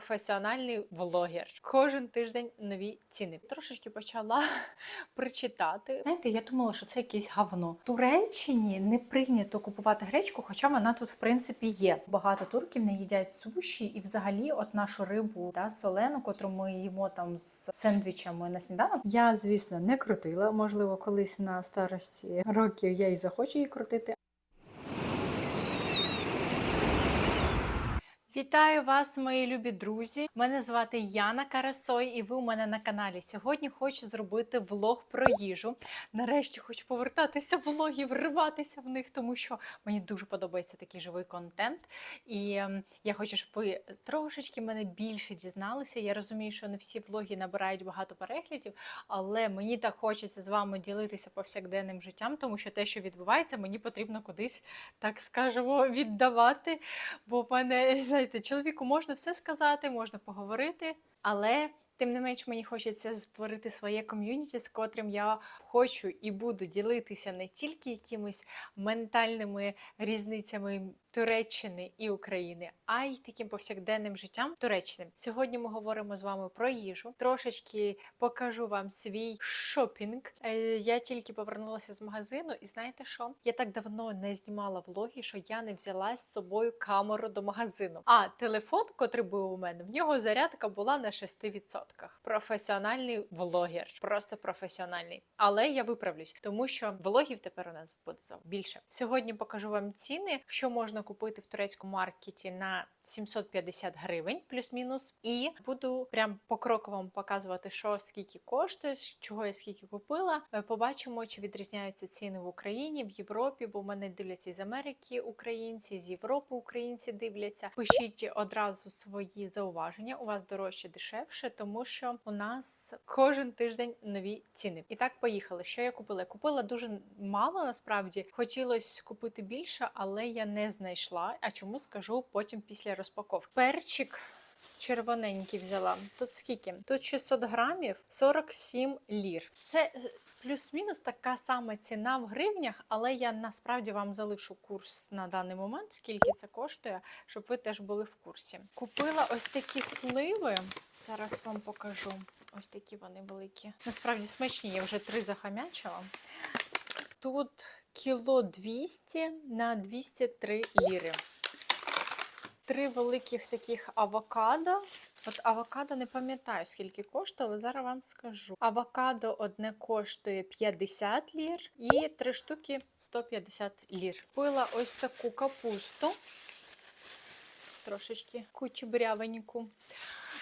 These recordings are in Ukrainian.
професіональний влогер. Кожен тиждень нові ціни. Трошечки почала прочитати. Знаєте, я думала, що це якесь говно. В Туреччині не прийнято купувати гречку, хоча вона тут в принципі є. Багато турків не їдять суші, і взагалі, от нашу рибу да, солену, котру ми їмо там з сендвічами на сніданок. Я, звісно, не крутила. Можливо, колись на старості років я і захочу її крутити. Вітаю вас, мої любі друзі! Мене звати Яна Карасой, і ви у мене на каналі. Сьогодні хочу зробити влог про їжу. Нарешті хочу повертатися в влоги, вриватися в них, тому що мені дуже подобається такий живий контент. І ем, я хочу, щоб ви трошечки мене більше дізналися. Я розумію, що не всі влоги набирають багато переглядів, але мені так хочеться з вами ділитися повсякденним життям, тому що те, що відбувається, мені потрібно кудись, так скажемо, віддавати. Бо в мене, знаєте, чоловіку можна все сказати, можна поговорити, але. Тим не менш, мені хочеться створити своє ком'юніті, з котрим я хочу і буду ділитися не тільки якимись ментальними різницями Туреччини і України, а й таким повсякденним життям Туреччини. Сьогодні ми говоримо з вами про їжу. Трошечки покажу вам свій шопінг. Е, Я тільки повернулася з магазину, і знаєте що? Я так давно не знімала влоги, що я не взяла з собою камеру до магазину. А телефон, котрий був у мене, в нього зарядка була на 6%. Професіональний влогер, просто професіональний. Але я виправлюсь, тому що влогів тепер у нас буде більше. Сьогодні покажу вам ціни, що можна купити в турецькому маркеті на 750 гривень, плюс-мінус. І буду прям покроково вам показувати, що скільки коштує, чого я скільки купила. Е, Побачимо, чи відрізняються ціни в Україні, в Європі, бо мене дивляться з Америки українці, з Європи українці дивляться. Пишіть одразу свої зауваження. У вас дорожче дешевше, тому що у нас кожен тиждень нові ціни. І так, поїхали. Що я купила? Купила дуже мало насправді. Хотілося купити більше, але я не знайшла. А чому скажу потім після розпаковки. Перчик. Червоненький взяла. Тут скільки? Тут 600 грамів 47 лір. Це е, плюс-мінус така сама ціна в гривнях, але я насправді вам залишу курс на даний момент, скільки це коштує, щоб ви теж були в курсі. Купила ось такі сливи. Зараз вам покажу. Ось такі вони великі. Насправді смачні, я вже три захамячила. Тут кіло 200 на 203 ліри три великих таких авокадо. От авокадо не пам'ятаю, скільки коштує, але зараз вам скажу. Авокадо одне коштує 50 лір і три штуки 150 лір. Купила ось таку капусту, трошечки кучебрявеньку.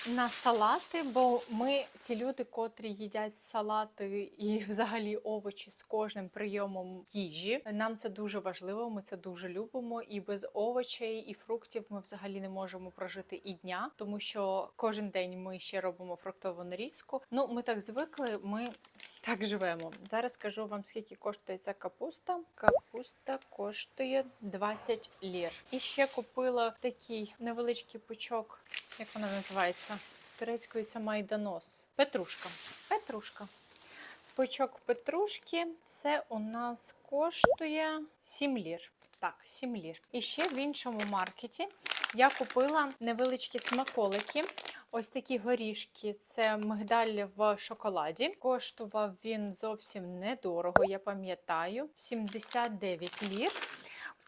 На салати, бо ми ті люди, котрі їдять салати і взагалі овочі з кожним прийомом їжі. Нам це дуже важливо, ми це дуже любимо. І без овочей і фруктів ми взагалі не можемо прожити і дня, тому що кожен день ми ще робимо фруктову нарізку. Ну, ми так звикли, ми так живемо. Зараз скажу вам, скільки коштує ця капуста. Капуста коштує 20 лір. І ще купила такий невеличкий пучок. Як вона називається? Турецькою це майданос. Петрушка. Петрушка. Пучок петрушки це у нас коштує 7 лір. Так, 7 лір. І ще в іншому маркеті я купила невеличкі смаколики. Ось такі горішки це мигдаль в шоколаді. Коштував він зовсім недорого, я пам'ятаю, 79 лір.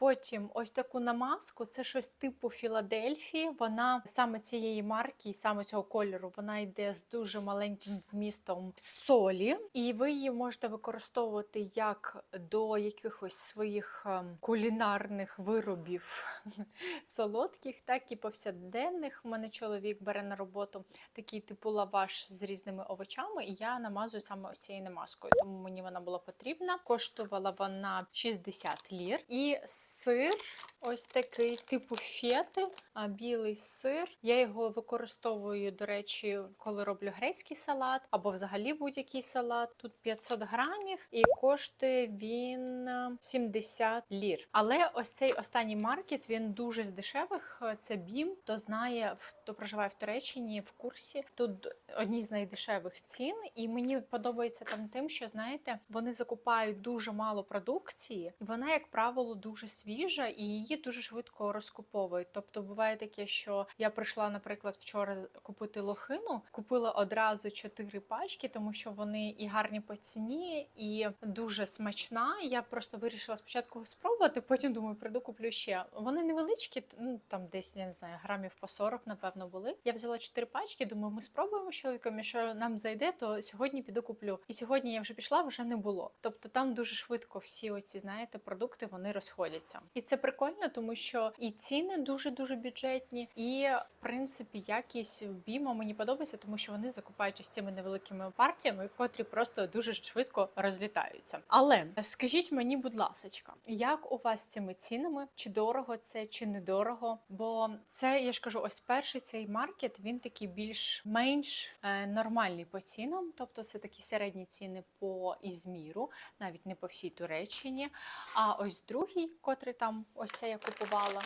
Потім ось таку намазку, це щось типу Філадельфії. Вона саме цієї марки, саме цього кольору, вона йде з дуже маленьким вмістом солі, і ви її можете використовувати як до якихось своїх ем, кулінарних виробів солодких, так і повсякденних. У мене чоловік бере на роботу такий типу лаваш з різними овочами, і я намазую саме ось цією намазкою, тому мені вона була потрібна. Коштувала вона 60 лір. І сир ось такий, типу фети, а білий сир. Я його використовую, до речі, коли роблю грецький салат або взагалі будь-який салат. Тут 500 грамів і коштує він е, 70 лір. Але ось цей останній маркет він дуже з дешевих. Це бім. Хто знає, хто проживає в Туреччині в курсі. Тут одні з найдешевих цін, і мені подобається там тим, що знаєте, вони закупають дуже мало продукції, і вона, як правило, дуже свіжа і її дуже швидко розкуповують. Тобто буває таке, що я прийшла, наприклад, вчора купити лохину, купила одразу чотири пачки, тому що вони і гарні по ціні, і дуже смачна. Я просто вирішила спочатку спробувати, потім думаю, прийду куплю ще. Вони невеличкі, ну там десь я не знаю, грамів по 40, напевно, були. Я взяла чотири пачки. Думаю, ми спробуємо з чоловіком. Якщо нам зайде, то сьогодні піду куплю. І сьогодні я вже пішла, вже не було. Тобто там дуже швидко всі оці, знаєте, продукти вони розходяться. І це прикольно, тому що і ціни дуже дуже бюджетні, і в принципі якість біма мені подобається, тому що вони закупають ось цими невеликими партіями, котрі просто дуже швидко розлітаються. Але скажіть мені, будь ласочка, як у вас з цими цінами? Чи дорого це, чи недорого? Бо це я ж кажу, ось перший цей маркет він такий більш-менш е, нормальний по цінам, тобто це такі середні ціни по Ізміру, навіть не по всій Туреччині. А ось другий, котрий там ось це я купувала.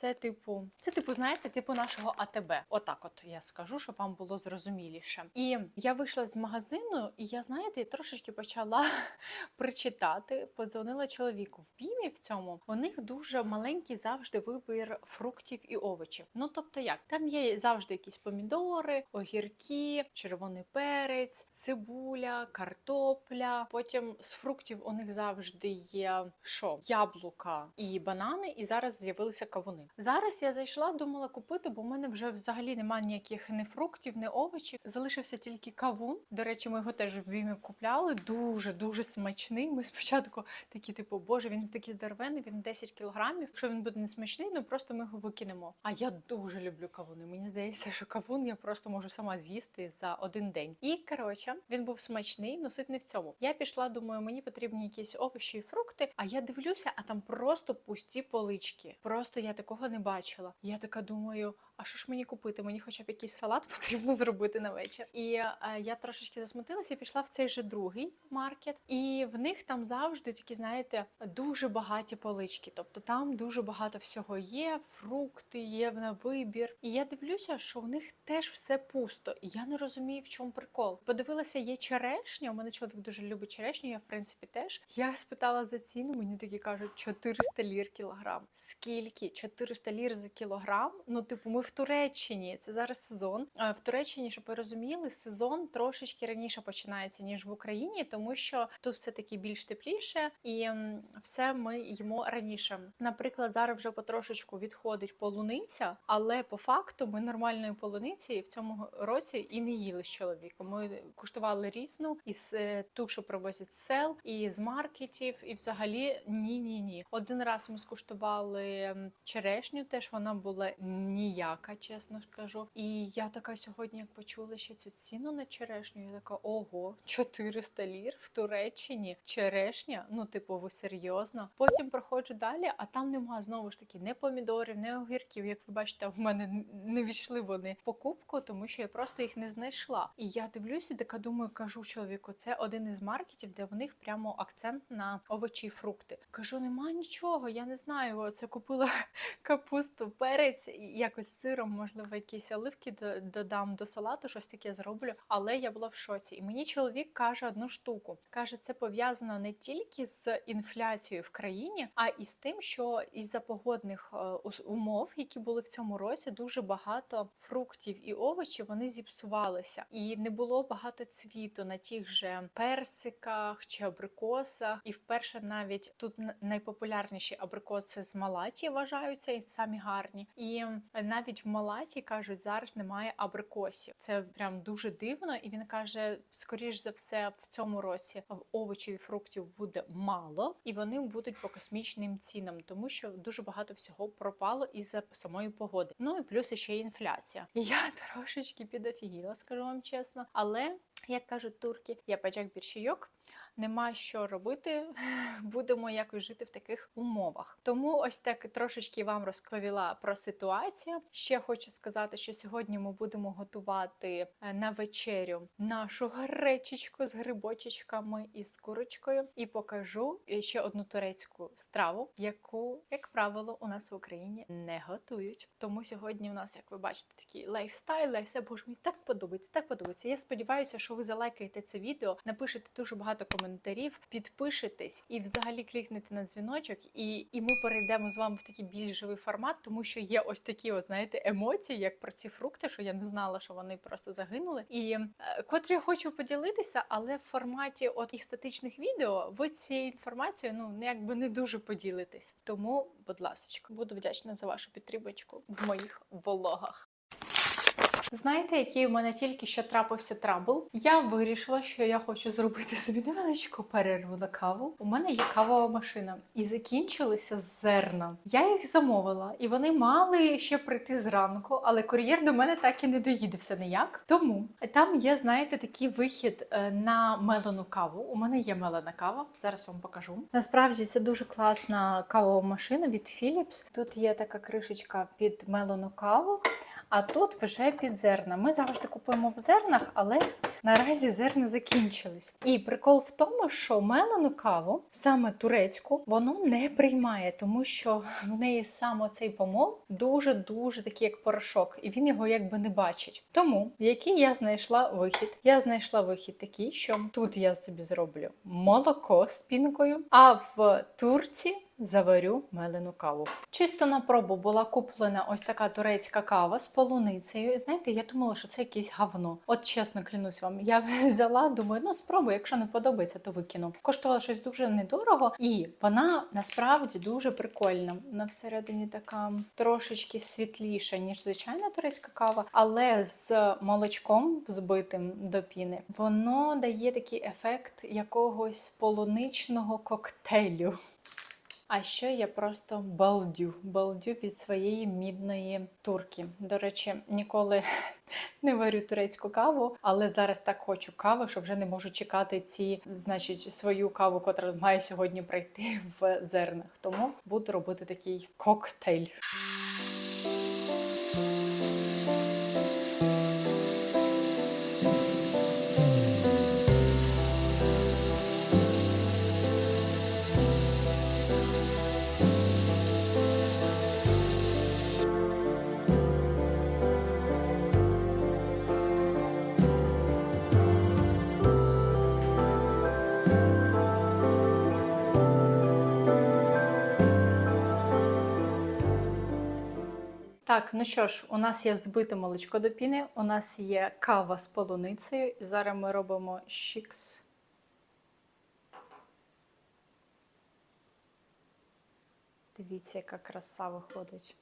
Це типу, це типу, знаєте, типу нашого АТБ. Отак, от я скажу, щоб вам було зрозуміліше. І я вийшла з магазину, і я знаєте, трошечки почала причитати. Подзвонила чоловіку в бімі в цьому. У них дуже маленький завжди вибір фруктів і овочів. Ну тобто, як там є завжди якісь помідори, огірки, червоний перець, цибуля, картопля. Потім з фруктів у них завжди є що? Яблука і банани. І зараз з'явилися кавуни. Зараз я зайшла, думала купити, бо в мене вже взагалі немає ніяких ні фруктів, ні овочів. Залишився тільки кавун. До речі, ми його теж в бімі купляли. Дуже дуже смачний. Ми спочатку такі, типу, боже, він такий здоровений, він 10 кілограмів. Якщо він буде не смачний, ну просто ми його викинемо. А я дуже люблю кавуни. Мені здається, що кавун я просто можу сама з'їсти за один день. І коротше, він був смачний, но суть не в цьому. Я пішла, думаю, мені потрібні якісь овочі і фрукти. А я дивлюся, а там просто пусті полички. Просто я такого не бачила. Я така думаю. А що ж мені купити? Мені хоча б якийсь салат потрібно зробити на вечір. І е, я трошечки засмутилася пішла в цей же другий маркет. І в них там завжди такі, знаєте, дуже багаті полички. Тобто там дуже багато всього є, фрукти є на вибір. І я дивлюся, що в них теж все пусто. І я не розумію, в чому прикол. Подивилася, є черешня. У мене чоловік дуже любить черешню, я в принципі теж. Я спитала за ціну, мені такі кажуть 400 лір кілограм. Скільки? 400 лір за кілограм? Ну, типу, ми в Туреччині. Це зараз сезон. В Туреччині, щоб ви розуміли, сезон трошечки раніше починається ніж в Україні, тому що тут все таки більш тепліше, і все ми їмо раніше. Наприклад, зараз вже потрошечку відходить полуниця, але по факту ми нормальної полуниці в цьому році і не їли з чоловіком. Ми куштували різну із е, ту, що привозять з сел, і з маркетів, і взагалі ні, ні, ні. Один раз ми скуштували черешню, теж вона була ніяка, чесно скажу. І я така сьогодні, як почула ще цю ціну на черешню, я така ого, 400 лір в Туреччині. Черешня, ну типу, ви серйозно. Потім проходжу далі, а там нема знову ж таки не помідорів, не огірків. Як ви бачите, в мене не війшли вони в покупку, тому що я просто їх не знайшла. І я дивлюся, така думаю, кажу чоловіку, це один із маркетів, де в них прямо акцент на овочі і фрукти. Кажу, нема нічого, я не знаю. Це купила капусту, перець, і якось сиром, можливо, якісь оливки додам до салату, щось таке зроблю. Але я була в шоці. І мені чоловік каже одну штуку: каже, це пов'язано не тільки з інфляцією в країні, а і з тим, що із-за погодних е, умов, які були в цьому році, дуже багато фруктів і овочів вони зіпсувалися, і не було багато цвіту на тих же персиках чи абрикосах. І вперше навіть тут найпопулярніші абрикоси з Малаті вважаються і самі гарні. І м, навіть в Малаті кажуть, зараз немає абрикосів. Це прям дуже дивно. І він каже: скоріш за все, в цьому році овочів і фруктів буде мало, і вони будуть по космічним цінам, тому що дуже багато всього пропало із-за самої погоди. Ну і плюс ще інфляція. Я трошечки підофігіла, скажу вам чесно. Але як кажуть турки, я пачак біршійок, нема що робити, будемо якось жити в таких умовах. Тому ось так трошечки вам розповіла про ситуацію. Ще хочу сказати, що сьогодні ми будемо готувати е, на вечерю нашу гречечку з грибочечками і з курочкою, і покажу ще одну турецьку страву, яку, як правило, у нас в Україні не готують. Тому сьогодні у нас, як ви бачите, такий лайфстайл, лайфстайл, боже, мені так подобається, так подобається. Я сподіваюся, що якщо ви залайкаєте це відео, напишете дуже багато коментарів, підпишетесь і взагалі клікнете на дзвіночок, і, і ми перейдемо з вами в такий більш живий формат, тому що є ось такі, о, знаєте, емоції, як про ці фрукти, що я не знала, що вони просто загинули. І е, котрі я хочу поділитися, але в форматі от їх статичних відео ви цією інформацією ну якби не дуже поділитесь. Тому, будь ласка, буду вдячна за вашу підтримочку в моїх влогах. Знаєте, який у мене тільки що трапився трабл? Я вирішила, що я хочу зробити собі невеличку перерву на каву. У мене є кавова машина, і закінчилися зерна. Я їх замовила, і вони мали ще прийти зранку, але кур'єр до мене так і не доїде все ніяк. Тому там є, знаєте, такий вихід е, на мелену каву. У мене є мелена кава. Зараз вам покажу. Насправді це дуже класна кавова машина від Philips. Тут є така кришечка під мелену каву. А тут вже під зерна. Ми завжди купуємо в зернах, але наразі зерна закінчились. І прикол в тому, що мелену каву, саме турецьку, воно не приймає, тому що в неї саме цей помол дуже-дуже такий, як порошок, і він його якби не бачить. Тому який я знайшла вихід? Я знайшла вихід такий, що тут я собі зроблю молоко з пінкою, а в турці заварю мелену каву. Чисто на пробу була куплена ось така турецька кава з полуницею. І знаєте, я думала, що це якесь говно. От чесно клянусь вам, я взяла, думаю, ну спробую, якщо не подобається, то викину. Коштувала щось дуже недорого, і вона насправді дуже прикольна. Вона всередині така трошечки світліша, ніж звичайна турецька кава, але з молочком взбитим до піни, воно дає такий ефект якогось полуничного коктейлю. А ще я просто балдю, балдю від своєї мідної турки. До речі, ніколи не варю турецьку каву, але зараз так хочу кави, що вже не можу чекати ці, значить, свою каву, котра має сьогодні прийти в зернах. Тому буду робити такий коктейль. Так, ну що ж, у нас є збите молочко до піни, у нас є кава з полуницею, і зараз ми робимо щікс. Дивіться, яка краса виходить.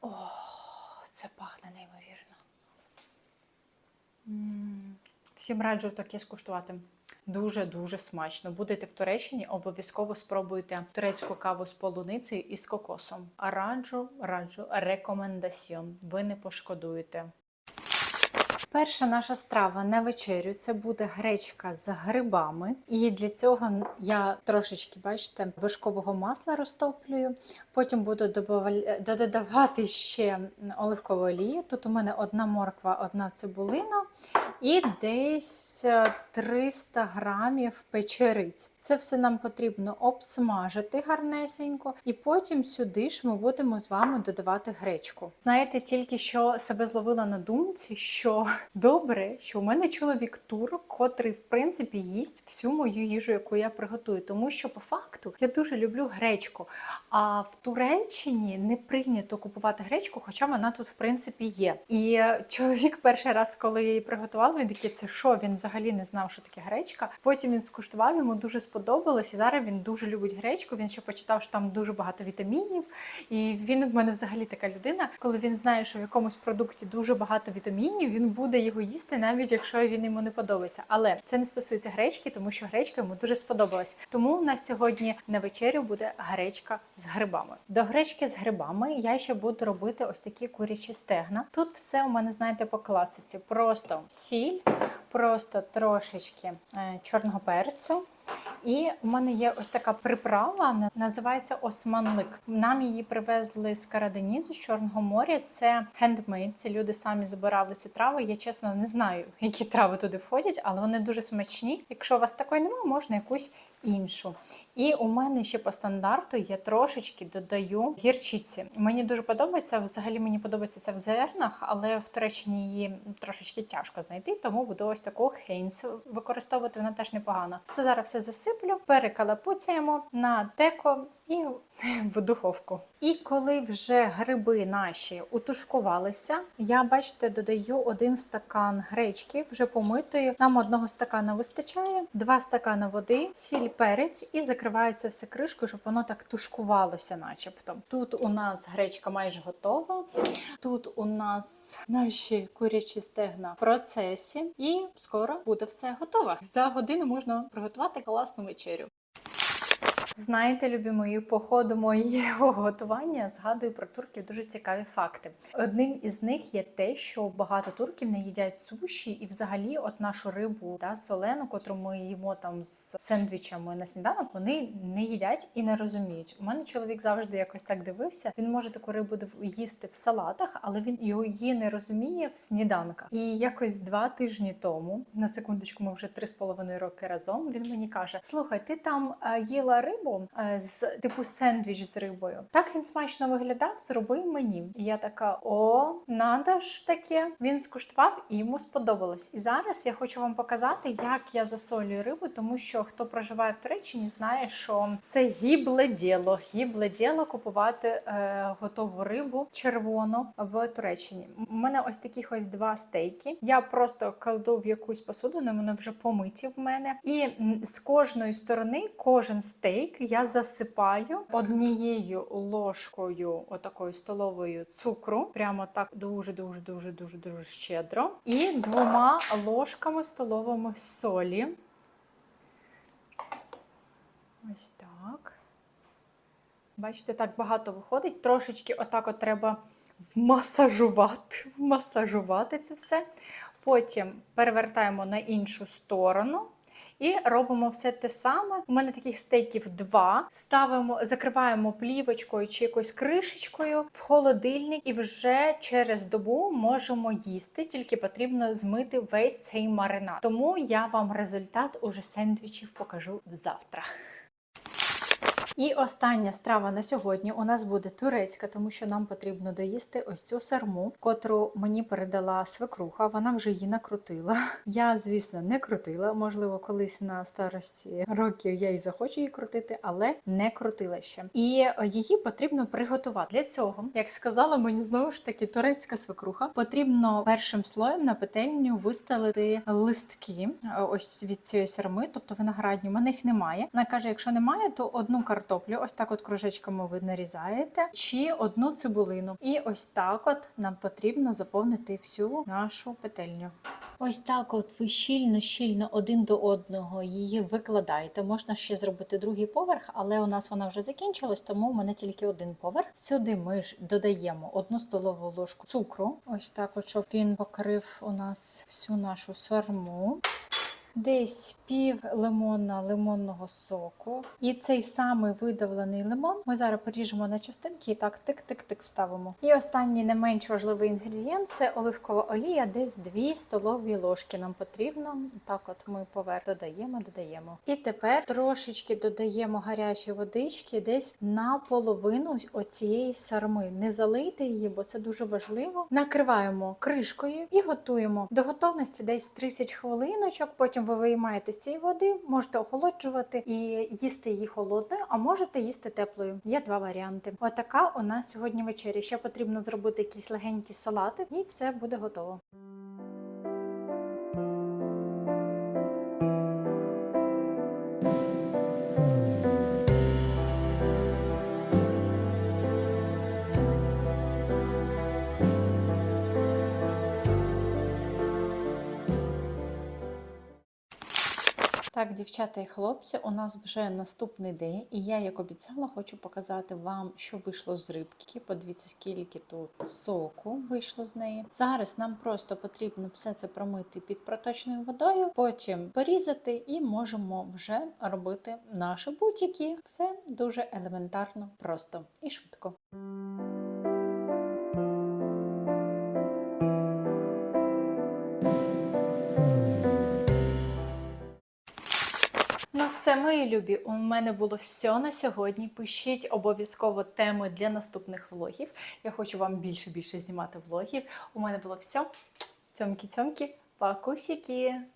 О, це пахне неймовірно. Всім раджу таке скуштувати. Дуже-дуже смачно. Будете в Туреччині, обов'язково спробуйте турецьку каву з полуницею і з кокосом. Раджу, раджу, рекомендаціон. Ви не пошкодуєте. Перша наша страва на вечерю це буде гречка з грибами. І для цього я трошечки, бачите, вишкового масла розтоплюю. Потім буду додавати ще оливкову олію. Тут у мене одна морква, одна цибулина і десь е, 300 грамів печериць. Це все нам потрібно обсмажити гарнесенько, і потім сюди ж ми будемо з вами додавати гречку. Знаєте, тільки що себе зловила на думці, що добре, що у мене чоловік турок, котрий в принципі їсть всю мою їжу, яку я приготую. Тому що по факту я дуже люблю гречку. А в Туреччині не прийнято купувати гречку, хоча вона тут в принципі є. І е, чоловік перший раз, коли я її приготувала, він такий, це що? Він взагалі не знав, що таке гречка. Потім він скуштував, йому дуже сподобалось, і зараз він дуже любить гречку. Він ще почитав, що там дуже багато вітамінів. І він в мене взагалі така людина, коли він знає, що в якомусь продукті дуже багато вітамінів, він буде його їсти, навіть якщо він йому не подобається. Але це не стосується гречки, тому що гречка йому дуже сподобалась. Тому у нас сьогодні на вечерю буде гречка з грибами. До гречки з грибами я ще буду робити ось такі курячі стегна. Тут все у мене, знаєте, по класиці. Просто сіль, просто трошечки е, чорного перцю. І у мене є ось така приправа, називається османлик. Нам її привезли з Караденізу, з Чорного моря. Це хендмейд, це люди самі збирали ці трави. Я чесно не знаю, які трави туди входять, але вони дуже смачні. Якщо у вас такої немає, можна якусь іншу. І у мене ще по стандарту я трошечки додаю гірчиці. Мені дуже подобається. Взагалі мені подобається це в зернах, але в Туреччині її трошечки тяжко знайти, тому буду ось таку хейнс використовувати. Вона теж непогана. Це зараз все засиплю, перекалапуцяємо на деко і в духовку. І коли вже гриби наші утушкувалися, я бачите, додаю один стакан гречки, вже помитої. Нам одного стакана вистачає, два стакани води, сіль, перець і закриваю це все кришкою, щоб воно так тушкувалося, начебто. Тут у нас гречка майже готова. Тут у нас наші курячі стегна в процесі, і скоро буде все готово. За годину можна приготувати класну вечерю. Знаєте, любі мої, по ходу моєго готування згадую про турків дуже цікаві факти. Одним із них є те, що багато турків не їдять суші, і взагалі, от нашу рибу да, солену, котру ми їмо там з сендвічами на сніданок, вони не їдять і не розуміють. У мене чоловік завжди якось так дивився. Він може таку рибу їсти в салатах, але він її не розуміє в сніданках. І якось два тижні тому, на секундочку, ми вже три з половиною роки разом. Він мені каже: Слухай, ти там е, їла рибу е, з типу сендвіч з рибою. Так він смачно виглядав, зроби мені. І я така: о, надо ж таке. Він скуштував і йому сподобалось. І зараз я хочу вам показати, як я засолюю рибу, тому що хто проживає в Туреччині, знає, що це гібле діло. Гібле діло купувати е, готову рибу червону в Туреччині. У мене ось таких ось два стейки. Я просто кладу в якусь посуду, вони вже помиті в мене. І з кожної сторони кожен стейк я засипаю однією ложкою отакою столовою цукру, прямо так дуже дуже дуже дуже дуже щедро, і двома ложками столовими солі. Ось так. Бачите, так багато виходить. Трошечки отак от треба вмасажувати, вмасажувати це все. Потім перевертаємо на іншу сторону. І робимо все те саме. У мене таких стейків два. Ставимо, закриваємо плівочкою чи якоюсь кришечкою в холодильник, і вже через добу можемо їсти. Тільки потрібно змити весь цей маринад. Тому я вам результат уже сендвічів покажу завтра. І остання страва на сьогодні у нас буде турецька, тому що нам потрібно доїсти ось цю сарму, котру мені передала свекруха. Вона вже її накрутила. Я, звісно, не крутила. Можливо, колись на старості років я і захочу її крутити, але не крутила ще. І її потрібно приготувати. Для цього, як сказала мені знову ж таки турецька свекруха, потрібно першим слоєм на петельню вистелити листки ось від цієї сарми, тобто виноградні. У мене їх немає. Вона каже: якщо немає, то одну картоплю картоплю, ось так от кружечками ви нарізаєте, чи одну цибулину. І ось так от нам потрібно заповнити всю нашу петельню. Ось так от ви щільно-щільно один до одного її викладаєте. Можна ще зробити другий поверх, але у нас вона вже закінчилась, тому у мене тільки один поверх. Сюди ми ж додаємо одну столову ложку цукру. Ось так, от, щоб він покрив у нас всю нашу сверму. Десь пів лимона лимонного соку. І цей самий видавлений лимон ми зараз поріжемо на частинки і так тик-тик-тик вставимо. І останній не менш важливий інгредієнт це оливкова олія, десь 2 столові ложки нам потрібно. Так от ми поверх додаємо, додаємо. І тепер трошечки додаємо гарячої водички десь на половину оцієї сарми. Не залийте її, бо це дуже важливо. Накриваємо кришкою і готуємо до готовності десь 30 хвилиночок. Потім ви виймаєте з цієї води, можете охолоджувати і їсти її холодною, а можете їсти теплою. Є два варіанти. Отака у нас сьогодні вечеря. Ще потрібно зробити якісь легенькі салати, і все буде готово. Так, дівчата і хлопці, у нас вже наступний день, і я, як обіцяла, хочу показати вам, що вийшло з рибки. Подивіться, скільки тут соку вийшло з неї. Зараз нам просто потрібно все це промити під проточною водою, потім порізати і можемо вже робити наші бутики. Все дуже елементарно, просто і швидко. Все, мої любі, у мене було все на сьогодні. Пишіть обов'язково теми для наступних влогів. Я хочу вам більше більше знімати влогів. У мене було все. Цьомки-цьомки, пакусики.